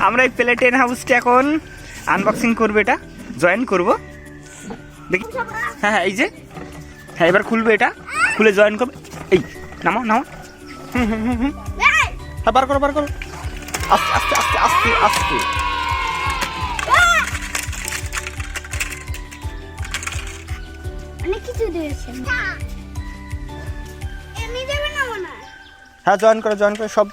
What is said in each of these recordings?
আমরা এই প্লেটেন হাউসটা এখন আনবক্সিং করব এটা জয়েন করব। দেখি। হ্যাঁ হ্যাঁ এই যে। হ্যাঁ এবার খুলবে এটা। খুলে জয়েন করবে। এই নামো নামো হুম হুম হুম হুম। হ্যাঁ বার করো বার করো। আস্তে আস্তে আস্তে আস্তে আস্তে। দিয়েছেন। হ্যাঁ জয়েন করো জয়েন করো সব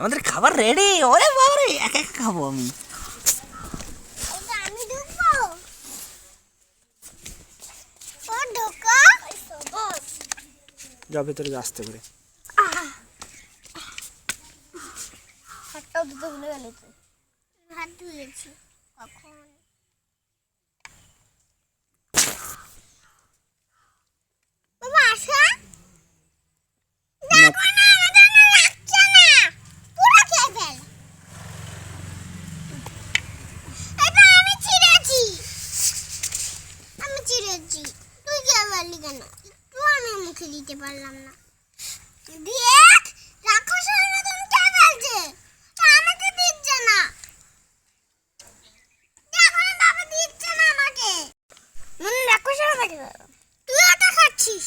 আমাদের খাবার রেডি ওরে বাবারে এক এক খাব আমি। যা ভেতরে আসতে করে। হাতটা ধুতে ভুলে গেলে তো হাত ধুয়েছি কখন? তুই ফেললি কেন? একটু আমি মুখে দিতে পারলাম না দেখ রাক্ষসের মতন খেয়ে ফেলছে তা আমাকে দিচ্ছে না দেখো না বাবা দিচ্ছে না আমাকে মনে রাক্ষসের মতো তুই এটা খাচ্ছিস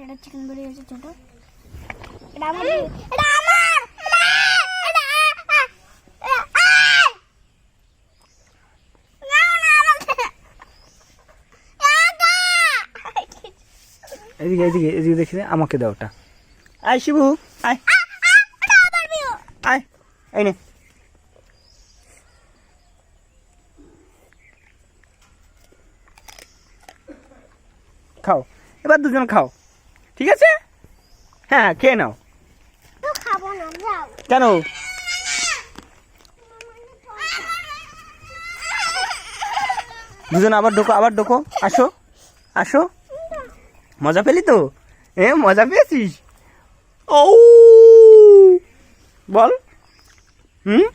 সেটা চিকেন বেরিয়ে গেছে ছোট। এটা আমার এটা আমার! এটা এটা এদিকে এদিকে এদিকে দেখি আমাকে দাও ওটা। আয় শিবু আয়। এটা আবার বিও আয় এই নে। খাও। এবার দুজন খাও। ঠিক আছে? হ্যাঁ খেয়ে নাও। কেন? দুজন আবার ঢোকো আবার ঢোকো আসো আসো। মজা পেলি তো? এ মজা পেয়েছিস? ও বল। হুম?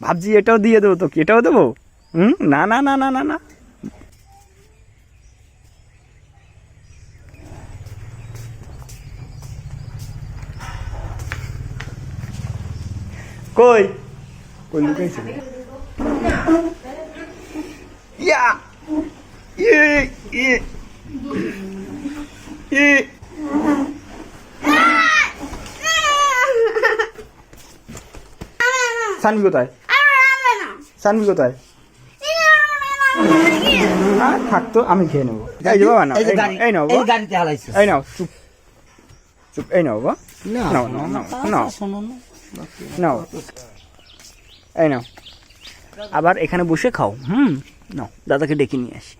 ভাবছি এটাও দিয়ে দেবো তোকে এটাও দেবো? হুম? না না না না না না। কই? কই লুকাইছে? ইয়া! ইয়ে ইয়ে ইয়ে। সানভি কোথায়? সানভি কোথায়? আর থাকতো আমি খেয়ে নেব। এই বাবা নাও এই নাও, এই নাও চুপ। চুপ এই নাও বাবা। নাও নাও নাও নাও। না। নাও। এই নাও। আবার এখানে বসে খাও। হুম নাও দাদাকে ডেকে নিয়ে আসি।